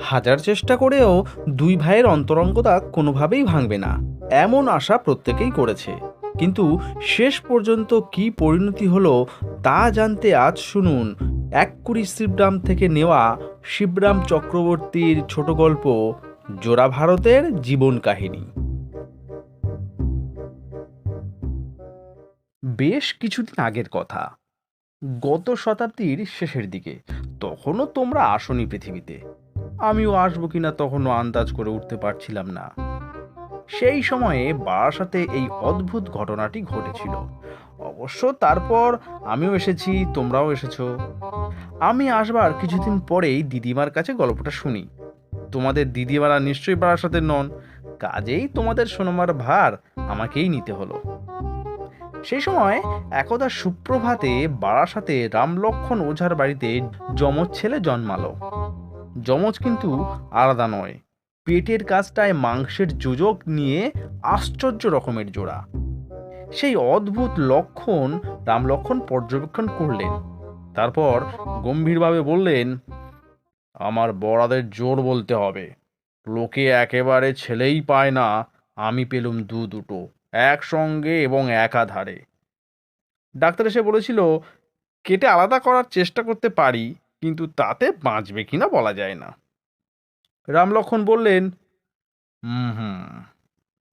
হাজার চেষ্টা করেও দুই ভাইয়ের অন্তরঙ্গতা কোনোভাবেই ভাঙবে না। এমন আশা প্রত্যেকেই করেছে। কিন্তু শেষ পর্যন্ত কি পরিণতি হলো তা জানতে আজ শুনুন এক কুড়ি শিবরাম থেকে নেওয়া শিবরাম চক্রবর্তীর ছোট গল্প জোড়া ভারতের জীবন কাহিনী। বেশ কিছুদিন আগের কথা। গত শতাব্দীর শেষের দিকে। তখনও তোমরা আসনি পৃথিবীতে। আমিও আসব কিনা তখনও আন্দাজ করে উঠতে পারছিলাম না। সেই সময়ে বারাসাতে এই অদ্ভুত ঘটনাটি ঘটেছিল। অবশ্য তারপর আমিও এসেছি, তোমরাও এসেছ। আমি আসবার কিছুদিন পরেই দিদিমার কাছে গল্পটা শুনি। তোমাদের দিদিমারা নিশ্চয়ই বারাসাতে নন, কাজেই তোমাদের শোনাবার ভার আমাকেই নিতে হলো। সেই সময় একদা সুপ্রভাতে বারাসাতে রামলক্ষণ ওঝার বাড়িতে যমজ ছেলে জন্মালো। যমজ কিন্তু আলাদা নয়। পেটের কাজটায় মাংসের যোজক নিয়ে আশ্চর্য রকমের জোড়া। সেই অদ্ভুত লক্ষণ রামলক্ষণ পর্যবেক্ষণ করলেন। তারপর গম্ভীরভাবে বললেন, আমার বড়াদের জোর বলতে হবে। লোকে একেবারে ছেলেই পায় না। আমি পেলুম দু দুটো, একসঙ্গে এবং একাধারে। ডাক্তার এসে বলেছিল, কেটে আলাদা করার চেষ্টা করতে পারি কিন্তু তাতে বাঁচবে কিনা বলা যায় না। রামলক্ষণ বললেন হুম,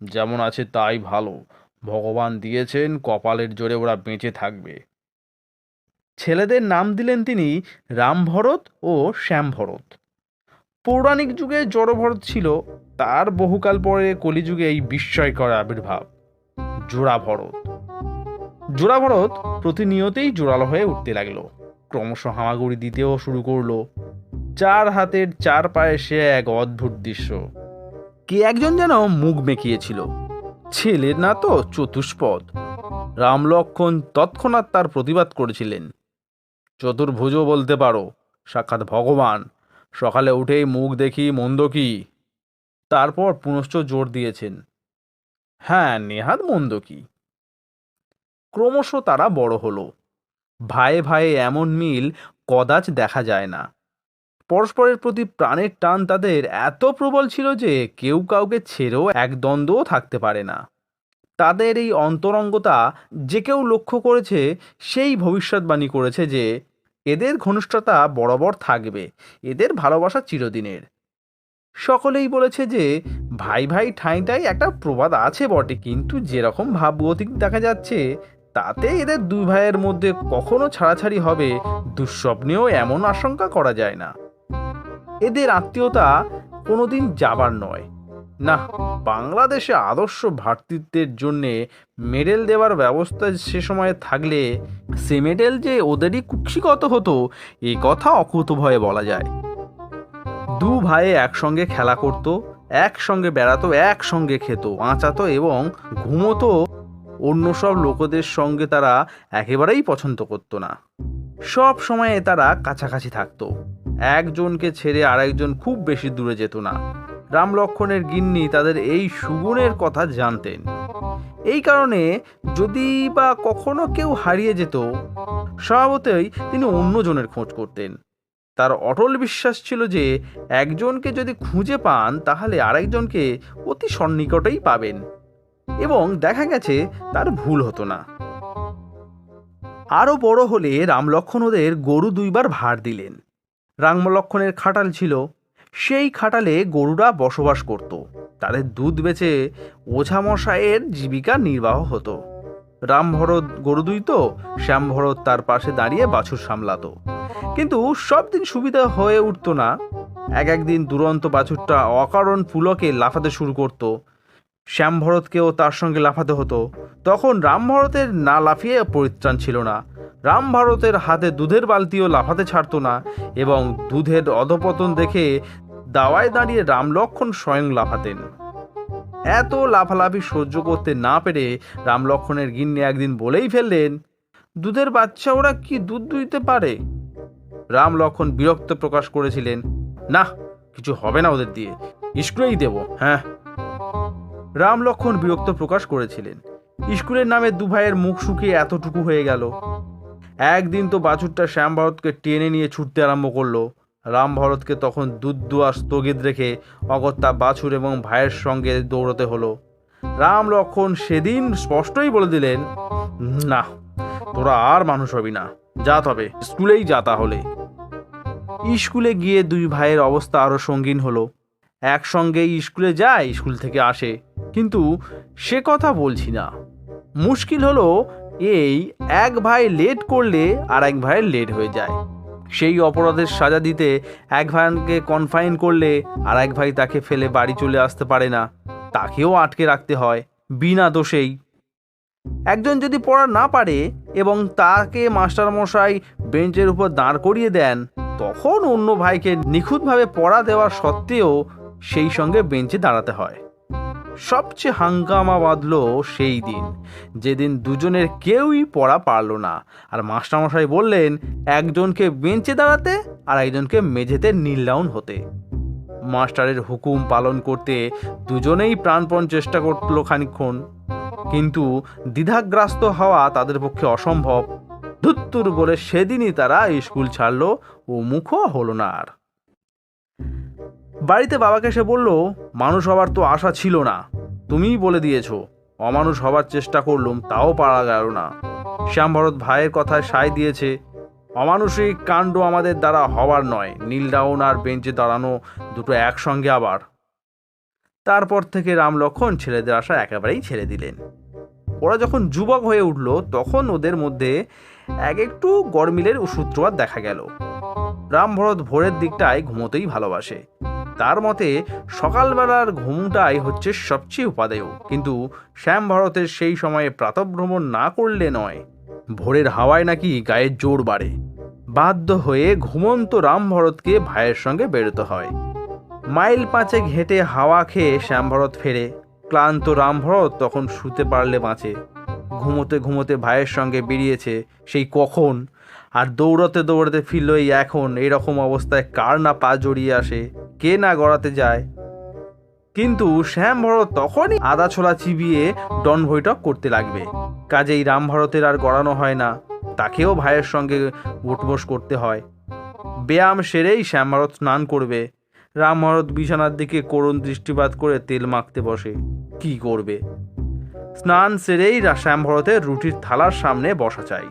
যেমন আছে তাই ভালো। ভগবান দিয়েছেন, কপালের জোরে ওরা বেঁচে থাকবে। ছেলেদের নাম দিলেন তিনি রামভরত ও শ্যামভরত। পৌরাণিক যুগে জড়ভরত ছিল, তার বহুকাল পরে কলিযুগে এই বিস্ময়কর আবির্ভাব জোড়া ভরত জোড়া ভরত প্রতিনিয়তেই জোরালো হয়ে উঠতে লাগল। ক্রমশ হামাগুড়ি দিতেও শুরু করল। চার হাতের চার পায়ে সে এক অদ্ভুত দৃশ্য। কে একজন যেন মুখ মেকিয়েছিল? ছেলের না তো চতুষ্পদ। রামলক্ষণ তৎক্ষণাৎ তার প্রতিবাদ করেছিলেন। চতুর্ভুজ বলতে পারো, সাক্ষাৎ ভগবান। সকালে উঠেই মুখ দেখি মন্দ কি? তারপর পুনশ্চ জোর দিয়েছেন। হ্যাঁ নেহাত মন্দ কি? ক্রমশ তারা বড় হলো। ভাইয়ে ভাইয়ে এমন মিল কদাচ দেখা যায় না। পরস্পরের প্রতি প্রাণের টান তাদের এত প্রবল ছিল যে কেউ কাউকে ছেড়েও এক দ্বন্দ্বও থাকতে পারে না। তাদের এই অন্তরঙ্গতা যে কেউ লক্ষ্য করেছে, সেই ভবিষ্যৎবাণী করেছে যে এদের ঘনিষ্ঠতা বরাবর থাকবে, এদের ভালোবাসা চিরদিনের। সকলেই বলেছে যে ভাই ভাই ঠাঁইটাই একটা প্রবাদ আছে বটে, কিন্তু যেরকম ভাবগতিক দেখা যাচ্ছে তাতে এদের দুই ভাইয়ের মধ্যে কখনো ছাড়াছাড়ি হবে, দুঃস্বপ্নেও এমন আশঙ্কা করা যায় না। এদের আত্মীয়তা কোনোদিন যাবার নয়। না বাংলাদেশে আদর্শ ভ্রাতৃত্বের জন্যে মেডেল দেওয়ার ব্যবস্থা সে সময়ে থাকলে সে মেডেল যে ওদেরই কুক্ষিগত হতো, এ কথা অকুত ভয়ে বলা যায়। দু ভাইয়ে একসঙ্গে খেলা করত, একসঙ্গে বেড়াতো, একসঙ্গে খেত, আঁচাতো এবং ঘুমোতো অন্য সব লোকদের সঙ্গে তারা একেবারেই পছন্দ করতো না। সব সময়ে তারা কাছাকাছি থাকত। একজনকে ছেড়ে আরেকজন খুব বেশি দূরে যেত না। রামলক্ষণের গিন্নি তাদের এই সুগুণের কথা জানতেন। এই কারণে যদি বা কখনো কেউ হারিয়ে যেত, স্বভাবতই তিনি অন্যজনের খোঁজ করতেন। তার অটল বিশ্বাস ছিল যে, একজনকে যদি খুঁজে পান, তাহলে আরেকজনকে অতি সন্নিকটেই পাবেন। এবং দেখা গেছে তার ভুল হতো না। আরও বড় হলে রামলক্ষণ ওদের গরু দুইবার ভার দিলেন। রামলক্ষণের খাটাল ছিল, সেই খাটালে গরুরা বসবাস করত। তাদের দুধ বেচে ওঝামশাইয়ের জীবিকা নির্বাহ হতো। রামভরত গরু দুইত শ্যামভরত তার পাশে দাঁড়িয়ে বাছুর সামলাতো। কিন্তু সব দিন সুবিধা হয়ে উঠতো না। এক একদিন দুরন্ত বাছুরটা অকারণ পুলকে লাফাতে শুরু করত। শ্যামভরতকেও তার সঙ্গে লাফাতে হতো। তখন রামভরতের না লাফিয়ে পরিত্রাণ ছিল না। রামভারতের হাতে দুধের বালতিও লাফাতে ছাড়তো না এবং দুধের অধপতন দেখে দাওয়ায় দাঁড়িয়ে রামলক্ষণ স্বয়ং লাফাতেন। এত লাফালাফি সহ্য করতে না পেরে রামলক্ষণের গিন্নি একদিন বলেই ফেললেন, দুধের বাচ্চা ওরা কি দুধ দুইতে পারে? রাম লক্ষণ বিরক্ত প্রকাশ করেছিলেন, না, কিছু হবে না ওদের দিয়ে। স্কুলেই দেব হ্যাঁ। রাম লক্ষণ বিরক্ত প্রকাশ করেছিলেন। স্কুলের নামে দু ভাইয়ের মুখ শুকিয়ে এতটুকু হয়ে গেল। একদিন তো বাছুরটা শ্যামভারতকে টেনে নিয়ে ছুটতে আরম্ভ করল। রাম ভরতকে তখন দুধ দুয়া স্থগিত রেখে অগত্যা বাছুর এবং ভাইয়ের সঙ্গে দৌড়তে হলো। রাম লক্ষণ সেদিন স্পষ্টই বলে দিলেন, না, তোরা আর মানুষ হবি না, যা তবে, স্কুলেই যা তাহলে। স্কুলে গিয়ে দুই ভাইয়ের অবস্থা আরও সঙ্গীন হলো। একসঙ্গে স্কুলে যায়, স্কুল থেকে আসে। কিন্তু সে কথা বলছি না। মুশকিল হলো এই এক ভাই লেট করলে আর এক ভাইয়ের লেট হয়ে যায়। সেই অপরাধের সাজা দিতে এক ভাইকে কনফাইন করলে আর এক ভাই তাকে ফেলে বাড়ি চলে আসতে পারে না। তাকেও আটকে রাখতে হয়, বিনা দোষেই। একজন যদি পড়া না পারে এবং তাকে মাস্টারমশাই বেঞ্চের উপর দাঁড় করিয়ে দেন, তখন অন্য ভাইকে নিখুঁতভাবে পড়া দেওয়া সত্ত্বেও সেই সঙ্গে বেঞ্চে দাঁড়াতে হয়। সবচেয়ে হাঙ্গামা বাঁধল সেই দিন। যেদিন দুজনের কেউই পড়া পারল না। আর মাস্টারমশাই বললেন, একজনকে বেঞ্চে দাঁড়াতে আর একজনকে মেঝেতে নীল ডাউন হতে। মাস্টারের হুকুম পালন করতে দুজনেই প্রাণপণ চেষ্টা করল খানিক্ষণ কিন্তু দ্বিধাগ্রাস্ত হওয়া তাদের পক্ষে অসম্ভব। ধুত্তুর বলে সেদিনই তারা স্কুল ছাড়লো ও মুখও হলো না আর। বাড়িতে বাবাকে সে বলল, মানুষ হবার তো আশা ছিল না। তুমিই বলে দিয়েছ, অমানুষ হবার চেষ্টা করলুম, তাও পারা গেল না। শ্যামভরত ভাইয়ের কথায় সায় দিয়েছে, অমানুষিক কাণ্ড আমাদের দ্বারা হবার নয়, নীল ডাউন আর বেঞ্চে দাঁড়ানো দুটো একসঙ্গে আবার। তারপর থেকে রাম লক্ষণ ছেলেদের আশা একেবারেই ছেড়ে দিলেন। ওরা যখন যুবক হয়ে উঠল, তখন ওদের মধ্যে এক একটু গরমিলের সূত্রপাত দেখা গেল। রামভরত ভোরের দিকটায় ঘুমোতেই ভালোবাসে। তার মতে, সকালবেলার ঘুমটাই হচ্ছে সবচেয়ে উপাদেয়। কিন্তু শ্যাম ভরতের সেই সময়ে প্রাতভ্রমণ না করলে নয়। ভোরের হাওয়ায় নাকি গায়ের জোর বাড়ে। বাধ্য হয়ে ঘুমন্ত রাম ভরতকে ভাইয়ের সঙ্গে বেরোতে হয়। মাইল পাঁচেক হেঁটে হাওয়া খেয়ে শ্যামভরত ফেরে। ক্লান্ত রামভরত তখন শুতে পারলে বাঁচে। ঘুমোতে ঘুমোতে ভাইয়ের সঙ্গে বেরিয়েছে। সেই কখন আর দৌড়াতে দৌড়াতে ফিরল এই এখন এরকম অবস্থায় কার না পা জড়িয়ে আসে? কে না গড়াতে যায়? কিন্তু শ্যাম ভরত তখনই আদা ছোলা চিবিয়ে ডন বৈঠক করতে লাগবে। কাজেই রাম ভরতের আর গড়ানো হয় না। তাকেও ভাইয়ের সঙ্গে উঠবোস করতে হয়। ব্যায়াম সেরেই শ্যাম ভরত স্নান করবে। রাম ভরত বিছানার দিকে করুণ দৃষ্টিপাত করে তেল মাখতে বসে। কি করবে? স্নান সেরেই শ্যাম ভরতের রুটির থালার সামনে বসা চাই।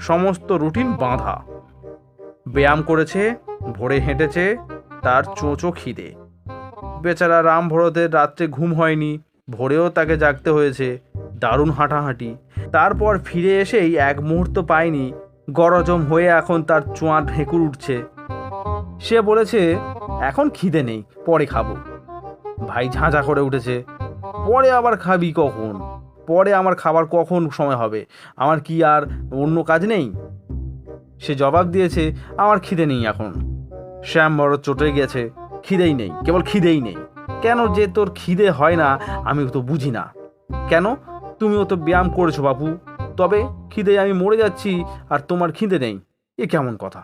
সমস্ত রুটিন বাঁধা। ব্যায়াম করেছে, ভোরে হেঁটেছে, তার চোঁচো খিদে। বেচারা রাম ভরতের রাত্রে ঘুম হয়নি, ভোরেও তাকে জাগতে হয়েছে, দারুণ হাঁটাহাঁটি। তারপর ফিরে এসেই এক মুহূর্ত পায়নি, গরজম হয়ে এখন তার চোঁয়া ঢেঁকুর উঠছে। সে বলেছে, এখন খিদে নেই, পরে খাব। ভাই ঝাঁঝা করে উঠেছে, পরে আবার খাবি কখন? পরে আমার খাবার কখন সময় হবে? আমার কি আর অন্য কাজ নেই? সে জবাব দিয়েছে, আমার খিদে নেই এখন। শ্যাম বড় চটে গেছে, খিদেই নেই, কেবল খিদেই নেই। কেন যে তোর খিদে হয় না, আমি তো বুঝি না। কেন? তুমিও তো ব্যায়াম করেছ বাপু। তবে খিদে আমি মরে যাচ্ছি, আর তোমার খিদে নেই। এ কেমন কথা?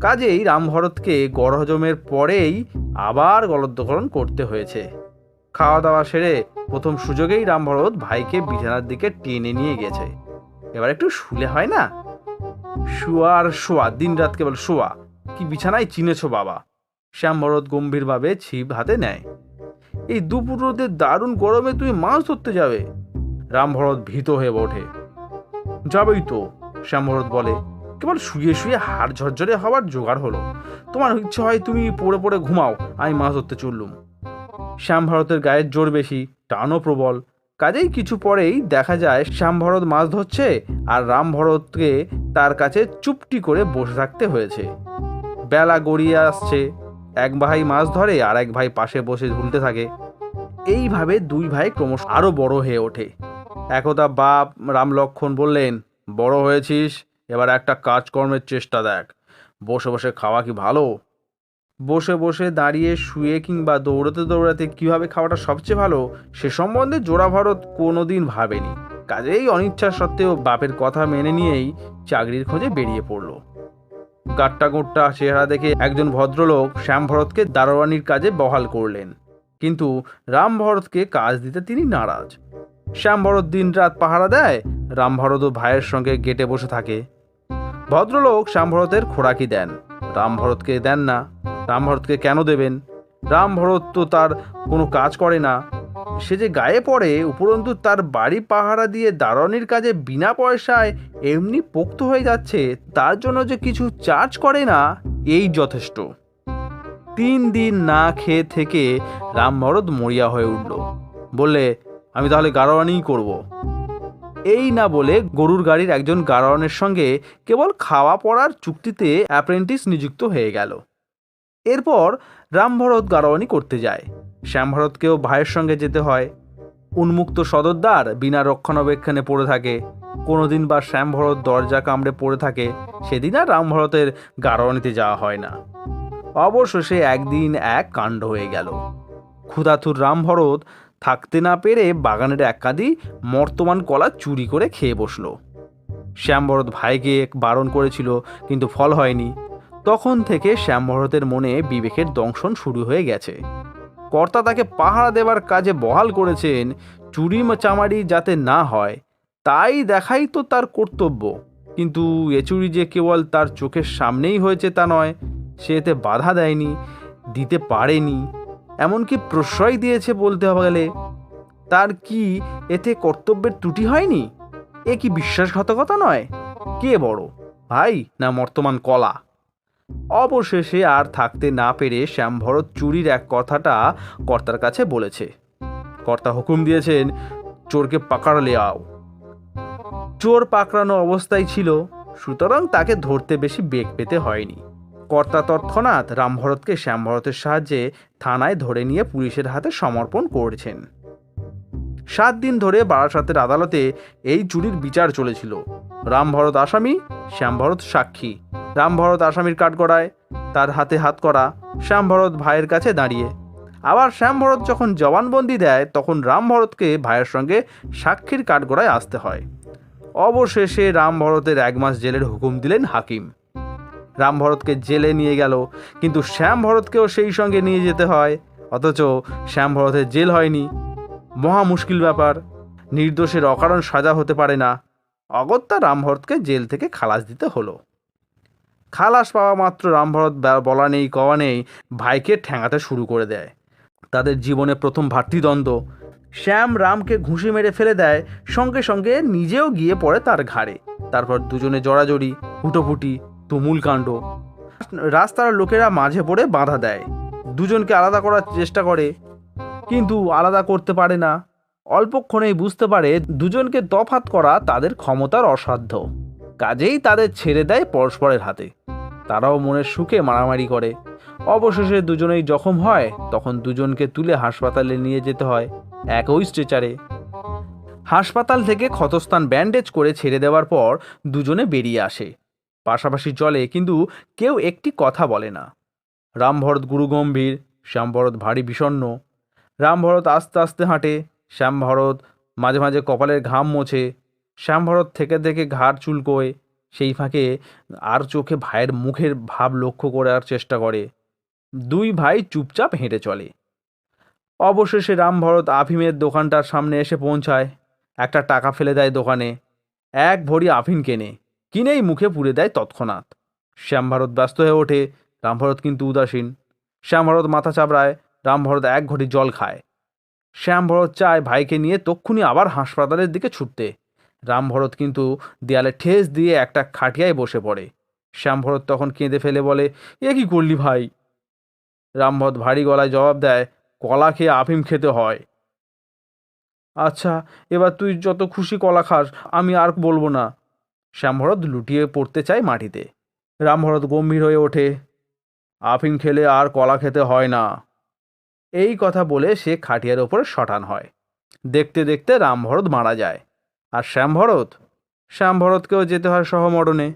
কাজেই রামভরতকে গড়হজমের পরেই আবার গলদ্যকরণ করতে হয়েছে। খাওয়া দাওয়া সেরে প্রথম সুযোগেই রামভরত ভাইকে বিছানার দিকে টেনে নিয়ে গেছে। এবার একটু শুলে হয় না? শোয়া আর শোয়া দিন রাত কেবল শোয়া, কি বিছানায় চিনেছো বাবা? শ্যাম ভরত গম্ভীরভাবে ছিপ হাতে নেয়। এই দুপুর রোদের দারুণ গরমে তুমি মাছ ধরতে যাবে? রামভরত ভীত হয়ে ওঠে যাবেই তো শ্যামভরত বলে। কেবল শুয়ে শুয়ে হাড় ঝরঝরে হওয়ার জোগাড় হলো। তোমার ইচ্ছে হয় তুমি পড়ে পড়ে ঘুমাও, আমি মাছ ধরতে চললুম। শ্যাম ভারতের গায়ের জোর বেশি, টানও প্রবল। কাজেই কিছু পরেই দেখা যায়, শ্যাম ভরত মাছ ধরছে আর রাম ভরতকে তার কাছে চুপটি করে বসে থাকতে হয়েছে। বেলা গড়িয়ে আসছে, এক ভাই মাছ ধরে আর এক ভাই পাশে বসে ঝুলতে থাকে। এইভাবে দুই ভাই ক্রমশ আরও বড় হয়ে ওঠে। একদা বাপ রাম লক্ষণ বললেন, বড় হয়েছিস, এবার একটা কাজকর্মের চেষ্টা দেখ। বসে বসে খাওয়া কি ভালো? বসে বসে দাঁড়িয়ে শুয়ে কিংবা দৌড়াতে দৌড়াতে কীভাবে খাওয়াটা সবচেয়ে ভালো, সে সম্বন্ধে জোড়া ভারত কোনোদিন ভাবেনি। কাজেই অনিচ্ছা সত্ত্বেও বাপের কথা মেনে নিয়েই চাকরির খোঁজে বেরিয়ে পড়ল। গাট্টা গোট্টা চেহারা দেখে একজন ভদ্রলোক শ্যাম ভরতকে দারোয়ানির কাজে বহাল করলেন। কিন্তু রাম ভরতকে কাজ দিতে তিনি নারাজ। শ্যাম ভরত দিন রাত পাহারা দেয়, রাম ভরত ও ভাইয়ের সঙ্গে গেটে বসে থাকে। ভদ্রলোক শ্যাম ভরতের খোরাকি দেন। রাম ভরতকে দেন না। রাম ভরতকে কেন দেবেন? রাম ভরত তো তার কোনো কাজ করে না। সে যে গায়ে পড়ে, উপরন্তু তার বাড়ি পাহারা দিয়ে দারণির কাজে বিনা পয়সায় এমনি পোক্ত হয়ে যাচ্ছে, তার জন্য যে কিছু চার্জ করে না, এই যথেষ্ট। তিন দিন না খেয়ে থেকে রামভরত মরিয়া হয়ে উঠল। বললে, আমি তাহলে গারোয়ানিই করব। এই না বলে গরুর গাড়ির একজন গারোয়ানের সঙ্গে কেবল খাওয়া পড়ার চুক্তিতে অ্যাপ্রেন্টিস নিযুক্ত হয়ে গেল। এরপর রামভরত গারোয়ানি করতে যায়। শ্যামভরতকেও ভাইয়ের সঙ্গে যেতে হয়। উন্মুক্ত সদরদ্বার বিনা রক্ষণাবেক্ষণে পড়ে থাকে। কোনোদিন বা শ্যামভরত দরজা কামড়ে পড়ে থাকে, সেদিন আর রামভরতের গারোয়ানিতে যাওয়া হয় না। অবশেষে একদিন এক কাণ্ড হয়ে গেল। ক্ষুধাতুর রামভরত থাকতে না পেরে বাগানের এক কাঁদি মর্তমান কলা চুরি করে খেয়ে বসল। শ্যামভরত ভাইকে বারণ করেছিল, কিন্তু ফল হয়নি। তখন থেকে শ্যামভরতের মনে বিবেকের দংশন শুরু হয়ে গেছে। কর্তা তাকে পাহারা দেবার কাজে বহাল করেছেন, চুরি চামারি যাতে না হয়, তাই দেখাই তো তার কর্তব্য। কিন্তু এ চুরি যে কেবল তার চোখের সামনেই হয়েছে তা নয়, সে এতে বাধা দেয়নি, দিতে পারেনি, এমনকি প্রশ্রয় দিয়েছে বলতে হবে গেলে। তার কি এতে কর্তব্যের ত্রুটি হয়নি? এ কি বিশ্বাসঘাতকতা নয়? কে বড়? ভাই না বর্তমান কলা? অবশেষে আর থাকতে না পেরে শ্যামভরত চুরির এক কথাটা কর্তার কাছে বলেছে। কর্তা হুকুম দিয়েছেন, চোরকে পাকড়ালে আও। চোর পাকড়ানো অবস্থায় ছিল, সুতরাং তাকে ধরতে বেশি বেগ পেতে হয়নি। কর্তা তৎক্ষণাৎ রামভরতকে শ্যামভরতের সাহায্যে থানায় ধরে নিয়ে পুলিশের হাতে সমর্পণ করেছেন। সাত দিন ধরে বারাসাতের আদালতে এই চুরির বিচার চলেছিল। রামভরত আসামি, শ্যামভরত সাক্ষী। রামভরত আসামির কাঠগড়ায় তার হাতে হাত করা শ্যামভরত ভাইয়ের কাছে দাঁড়িয়ে। আবার শ্যামভরত যখন জবানবন্দি দেয়, তখন রামভরতকে ভাইয়ের সঙ্গে সাক্ষীর কাঠগড়ায় আসতে হয়। অবশেষে রামভরতের এক মাস জেলের হুকুম দিলেন হাকিম। রামভরতকে জেলে নিয়ে গেল, কিন্তু শ্যামভরতকেও সেই সঙ্গে নিয়ে যেতে হয়। অথচ শ্যামভরতের জেল হয়নি। মহা মুশকিল ব্যাপার। নির্দোষের অকারণ সাজা হতে পারে না। অগত্যা রামভরতকে জেল থেকে খালাস দিতে হলো। খালাস পাওয়া মাত্র রামভরত বলা নেই, কওয়া নেই, ভাইকে ঠ্যাঙাতে শুরু করে দেয়। তাদের জীবনে প্রথম ভাতৃদ্বন্দ্ব। শ্যাম রামকে ঘুষি মেরে ফেলে দেয়, সঙ্গে সঙ্গে নিজেও গিয়ে পড়ে তার ঘাড়ে। তারপর দুজনে জড়াজড়ি, হুটোপুটি, তুমুল কাণ্ড। রাস্তার লোকেরা মাঝে পড়ে বাধা দেয়। দুজনকে আলাদা করার চেষ্টা করে, কিন্তু আলাদা করতে পারে না। অল্পক্ষণেই বুঝতে পারে দুজনকে তফাত করা তাদের ক্ষমতার অসাধ্য। কাজেই তাদের ছেড়ে দেয় পরস্পরের হাতে। তারাও মনের সুখে মারামারি করে। অবশেষে দুজনেই জখম হয়, তখন দুজনকে তুলে হাসপাতালে নিয়ে যেতে হয় একই স্ট্রেচারে। হাসপাতাল থেকে ক্ষতস্থান ব্যান্ডেজ করে ছেড়ে দেওয়ার পর দুজনে বেরিয়ে আসে। পাশাপাশি চলে, কিন্তু কেউ একটি কথা বলে না। রামভরত গুরুগম্ভীর, শ্যামভরত ভারী বিষণ্ণ। রামভরত আস্তে আস্তে হাঁটে, শ্যামভরত মাঝে মাঝে কপালের ঘাম মোছে। শ্যামভরত থেকে থেকে ঘাড় চুলকোয়, সেই ফাঁকে আর চোখে ভাইয়ের মুখের ভাব লক্ষ্য করার চেষ্টা করে। দুই ভাই চুপচাপ হেঁটে চলে। অবশেষে রামভরত আফিমের দোকানটার সামনে এসে পৌঁছায়। একটা টাকা ফেলে দেয় দোকানে। এক ভরি আফিম কেনে। কিনেই মুখে পুড়ে দেয় তৎক্ষণাৎ। শ্যামভারত ব্যস্ত হয়ে ওঠে। রামভরত কিন্তু উদাসীন। শ্যামভরত মাথা চাপড়ায়। রামভরত এক ঘটি জল খায়। শ্যামভরত চায় ভাইকে নিয়ে তক্ষুনি আবার হাসপাতালের দিকে ছুটতে। রামভরত কিন্তু দেয়ালে ঠেস দিয়ে একটা খাটিয়ায় বসে পড়ে। শ্যামভরত তখন কেঁদে ফেলে বলে, এ কি করলি ভাই? রামভরত ভারী গলায় জবাব দেয়, কলা খেয়ে আফিম খেতে হয়। আচ্ছা এবার তুই যত খুশি কলা খাস, আমি আর বলব না। শ্যামভরত লুটিয়ে পড়তে চায় মাটিতে। রামভরত গম্ভীর হয়ে ওঠে, আফিম খেলে আর কলা খেতে হয় না। এই কথা বলে সে খাটিয়ার ওপরে শটান হয়। দেখতে দেখতে রামভরত মারা যায়। আর শ্যাম ভরত শ্যাম ভরতকেও যেতে হয় সহমরণে।